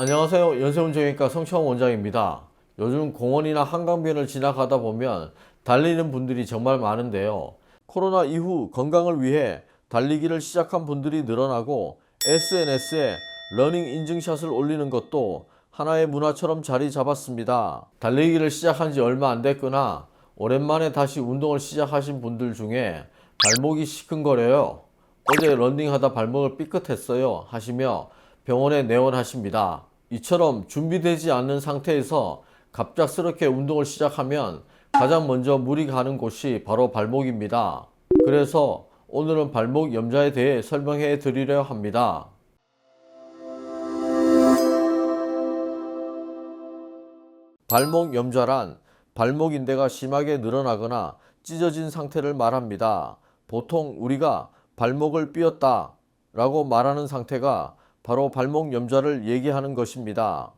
안녕하세요. 연세운정외과 성창 원장입니다. 요즘 공원이나 한강변을 지나가다 보면 달리는 분들이 정말 많은데요. 코로나 이후 건강을 위해 달리기를 시작한 분들이 늘어나고 SNS에 러닝 인증샷을 올리는 것도 하나의 문화처럼 자리 잡았습니다. 달리기를 시작한 지 얼마 안 됐거나 오랜만에 다시 운동을 시작하신 분들 중에 발목이 시큰거려요. 어제 런닝하다 발목을 삐끗했어요 하시며 병원에 내원하십니다. 이처럼 준비되지 않는 상태에서 갑작스럽게 운동을 시작하면 가장 먼저 물이 가는 곳이 바로 발목입니다. 그래서 오늘은 발목 염좌에 대해 설명해 드리려 합니다. 발목 염좌란 발목 인대가 심하게 늘어나거나 찢어진 상태를 말합니다. 보통 우리가 발목을 삐었다 라고 말하는 상태가 바로 발목 염좌를 얘기하는 것입니다.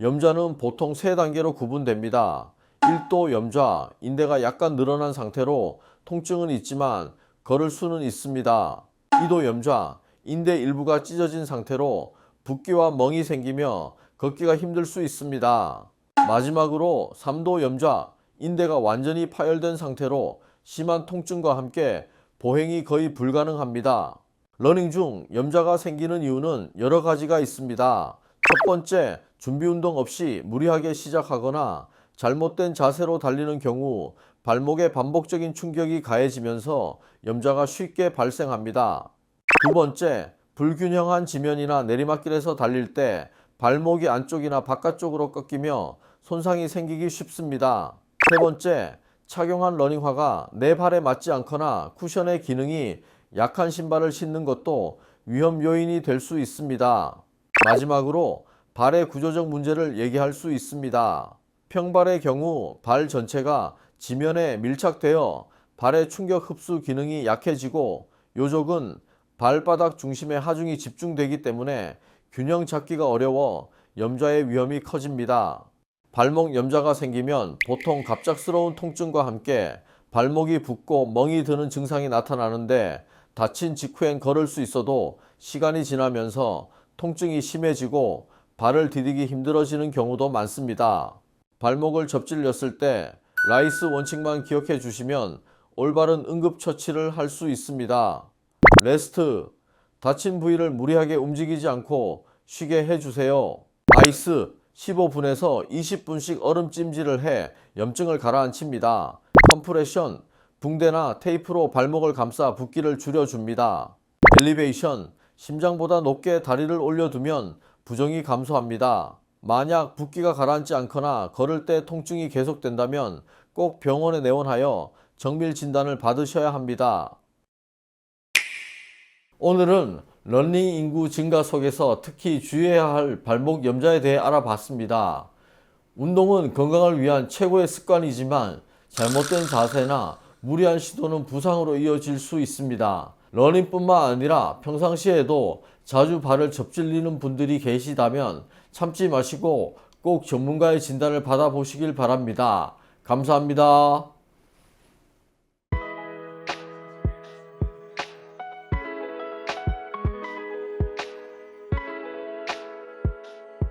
염좌는 보통 세 단계로 구분됩니다. 1도 염좌, 인대가 약간 늘어난 상태로 통증은 있지만 걸을 수는 있습니다. 2도 염좌, 인대 일부가 찢어진 상태로 붓기와 멍이 생기며 걷기가 힘들 수 있습니다. 마지막으로 3도 염좌, 인대가 완전히 파열된 상태로 심한 통증과 함께 보행이 거의 불가능합니다. 러닝 중 염좌가 생기는 이유는 여러 가지가 있습니다. 첫 번째, 준비 운동 없이 무리하게 시작하거나 잘못된 자세로 달리는 경우 발목에 반복적인 충격이 가해지면서 염좌가 쉽게 발생합니다. 두 번째, 불균형한 지면이나 내리막길에서 달릴 때 발목이 안쪽이나 바깥쪽으로 꺾이며 손상이 생기기 쉽습니다. 세 번째, 착용한 러닝화가 내 발에 맞지 않거나 쿠션의 기능이 약한 신발을 신는 것도 위험 요인이 될 수 있습니다. 마지막으로 발의 구조적 문제를 얘기할 수 있습니다. 평발의 경우 발 전체가 지면에 밀착되어 발의 충격 흡수 기능이 약해지고 요족은 발바닥 중심에 하중이 집중되기 때문에 균형 잡기가 어려워 염좌의 위험이 커집니다. 발목 염좌가 생기면 보통 갑작스러운 통증과 함께 발목이 붓고 멍이 드는 증상이 나타나는데 다친 직후엔 걸을 수 있어도 시간이 지나면서 통증이 심해지고 발을 디디기 힘들어지는 경우도 많습니다. 발목을 접질렸을 때 라이스 원칙만 기억해 주시면 올바른 응급처치를 할 수 있습니다. 레스트, 다친 부위를 무리하게 움직이지 않고 쉬게 해주세요. 아이스, 15분에서 20분씩 얼음 찜질을 해 염증을 가라앉힙니다. 컴프레션, 붕대나 테이프로 발목을 감싸 붓기를 줄여줍니다. 엘리베이션, 심장보다 높게 다리를 올려두면 부정이 감소합니다. 만약 붓기가 가라앉지 않거나 걸을 때 통증이 계속된다면 꼭 병원에 내원하여 정밀 진단을 받으셔야 합니다. 오늘은 런닝 인구 증가 속에서 특히 주의해야 할 발목 염좌에 대해 알아봤습니다. 운동은 건강을 위한 최고의 습관이지만 잘못된 자세나 무리한 시도는 부상으로 이어질 수 있습니다. 러닝뿐만 아니라 평상시에도 자주 발을 접질리는 분들이 계시다면 참지 마시고 꼭 전문가의 진단을 받아보시길 바랍니다. 감사합니다.